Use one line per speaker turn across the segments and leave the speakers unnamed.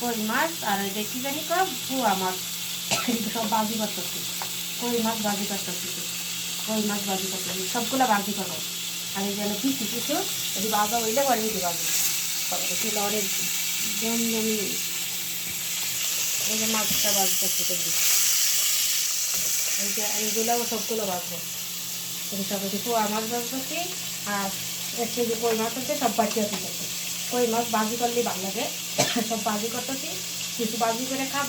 কই মাছ আর এটা কি জানি কর পুয়া মাছ। এদিকে সব বাজি করতেছি কই মাছ বাজি করতেছি কই মাছ বাজি করতেছি সবগুলো বাজি করো আর এই যেন কিছু কিছু এটি বাজা হইলে পরে বাজি। তারপরে চুলা অনেক জম জমি এই যে মাছটা বাজতেছে দেখবি এই যে এইগুলো সবগুলো বাজবো সব এটি পোয়া মাছ বাজতেছি আর এক কেজি কই মাছ হচ্ছে সব বাজিয়ে দিতেছি কই মাছ বাজি করলে ভালো লাগে সব বাজি করতেছি, কিছু বাজি করে খাব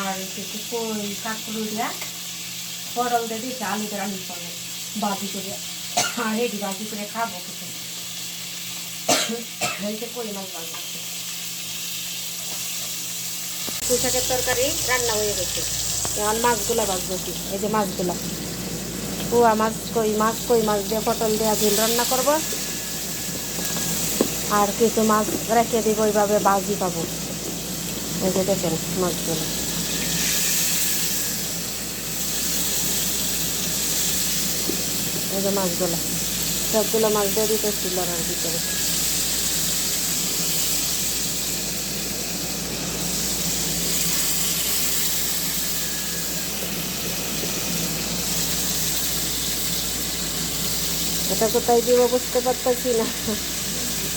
আর কিছু কই কাঁকড়ু পটল দিয়ে দিয়েছি, আলু দিয়ে রান্না করব, বাজি করে। আর এটি বাজি করে খাব কিছু। যে কই মাছ বাজি করছি পুঁই শাকের তরকারি রান্না হয়ে গেছে। এখন মাছগুলো বাজবো এই যে মাছগুলো। পুয়া মাছ, কই মাছ কই মাছ দিয়ে পটল দিয়ে ঝোল রান্না করব। আর কিছু মাছ রেখে দিব ওইভাবে বাজি পাবো। এই যে দেখেন মাছগুলো। এই যে মাছগুলো। সবগুলো মাছ দিয়ে দিতেছি লড়ার ভিতরে। এটা কোথায় দিব বুঝতে পারতেছি না।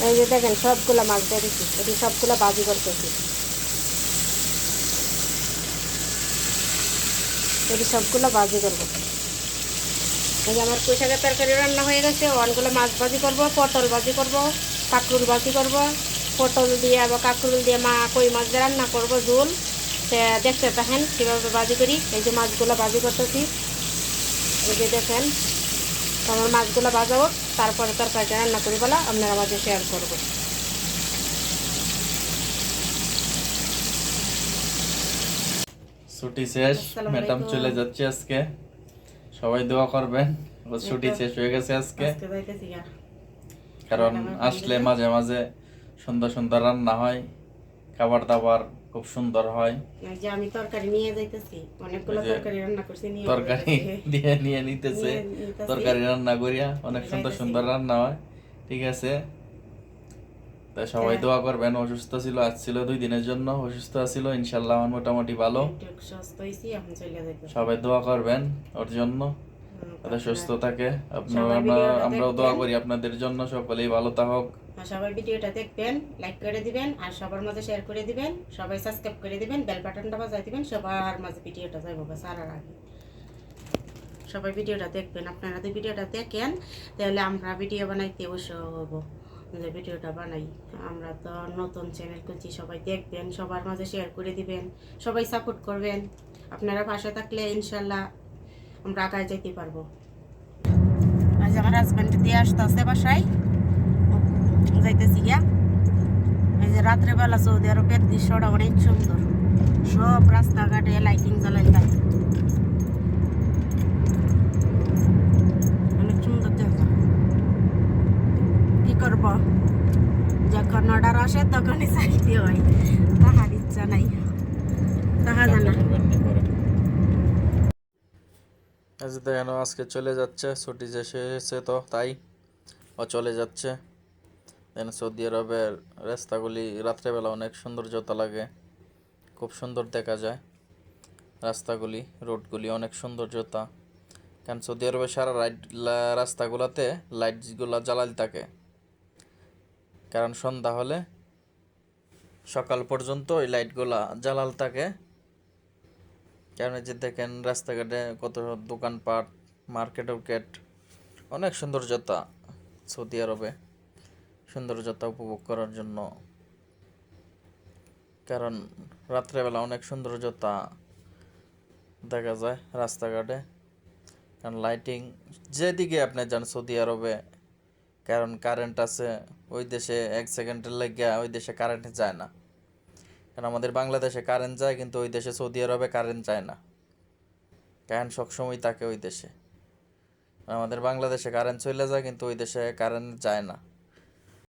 এই যে দেখেন, সবগুলো মাছ দিচ্ছি এটি সবগুলো বাজি করতেছি এটি সবগুলো বাজি করব। এই যে আমার পোশাকের তরকারি রান্না হয়ে গেছে। ওয়ানগুলো মাছ ভাজি করব, পটল ভাজি করব, কাঁকরুল ভাজি করব। পটল দিয়ে আবার কাঁকরুল দিয়ে মা কই মাছ দিয়ে রান্না করব, ঝোল। সে দেখতে দেখেন কীভাবে বাজি করি। এই যে মাছগুলো বাজি করতেছি। এই যে দেখেন তো আমার মাছগুলো বাজাবো তারপরে তরকারিটা রান্না করি বলা আপনারা মাঝে শেয়ার করব।
ছুটি শেষ ম্যাডাম চলে যাচ্ছে আজকে। সবাই দোয়া করবেন ছুটি শেষ হয়ে গেছে আজকে। কারণ আসলে মাঝে মাঝে সুন্দর সুন্দর রান্না হয় খাবার দাবার খুব সুন্দর হয়।
যে আমি তরকারি নিয়ে যাইতেছি অনেকগুলো তরকারি রান্না করছি নিয়ে
তরকারি দিয়ে নিয়ে নিতেছে। তরকারি রান্না করিয়া অনেক সুন্দর সুন্দর রান্না হয়। ঠিক আছে? তা সবাই
হ্যাঁ।
দোয়া করবেন অসুস্থ ছিল আজ ছিল দুই দিনের জন্য অসুস্থ ছিল ইনশাল্লাহ আমার মোটামুটি ভালো। সবাই দোয়া করবেন ওর জন্য সুস্থ থাকে। আপনারা আমরাও দোয়া করি আপনাদের জন্য সকলেই ভালো থাকুক।
সবাই ভিডিওটা দেখবেন লাইক করে দিবেন, আর সবার মাঝে শেয়ার করে দিবেন, সবাই সাবস্ক্রাইব করে দিবেন বেল বাটনটা বাজাই দিবেন, সবার মাঝে ভিডিওটা যাইব সারার আগে। সবাই ভিডিওটা দেখবেন, আপনারা যদি ভিডিওটা দেখেন, তাহলে আমরা ভিডিও বানাইতে অবশ্য হব। যে ভিডিওটা বানাই, আমরা তো নতুন চ্যানেল করছি সবাই দেখবেন, সবার মাঝে শেয়ার করে দিবেন, সবাই সাপোর্ট করবেন। আপনারা পাশে থাকলে ইনশাল্লাহ আমরা আগায় যেতে পারব। আজ আমার হাজব্যান্ড দিয়ে আসতে আসতে বাসায়। যাইতেছি গিয়া। এই যে রাত্রেবেলা সৌদি আরবের দৃশ্যটা অনেক সুন্দর। সব রাস্তাঘাটে লাইটিং জ্বালাই থাকে অনেক সুন্দর জায়গা। কি করব? যখন অর্ডার আসে তখনই চাইতে হয়। তাহার ইচ্ছা নাই। তাহা জানা।
দেখেন আজকে চলে যাচ্ছে ছুটি শেষে তো তাই। ও চলে যাচ্ছে। দেন সৌদি আরবের রাস্তাগুলি রাত্রেবেলা অনেক সৌন্দর্যতা লাগে, খুব সুন্দর দেখা যায়। রাস্তাগুলি, রোডগুলি অনেক সৌন্দর্যতা। কারণ সৌদি আরবের সারা রাইড রাস্তাগুলোতে লাইটগুলো জ্বালাল থাকে। কারণ সন্ধ্যা হলে সকাল পর্যন্ত ওই লাইটগুলা জ্বালাল থাকে। কারণ যে দেখেন রাস্তাঘাটে কত দোকানপাট মার্কেট উর্কেট অনেক সৌন্দর্যতা সৌদি আরবে। সৌন্দর্যতা উপভোগ করার জন্য। কারণ রাত্রেবেলা অনেক সৌন্দর্যতা দেখা যায় রাস্তাঘাটে। কারণ লাইটিং যেদিকে আপনি যান সৌদি আরবে, কারণ কারেন্ট আছে, ওই দেশে এক সেকেন্ডের লেগে ওই দেশে কারেন্ট যায় না। কারণ আমাদের বাংলাদেশে কারেন্ট যায়, কিন্তু ওই দেশে সৌদি আরবে কারেন্ট যায় না। কারেন্ট সবসময় থাকে ওই দেশে। আমাদের বাংলাদেশে কারেন্ট চলে যায়, কিন্তু ওই দেশে কারেন্ট যায় না।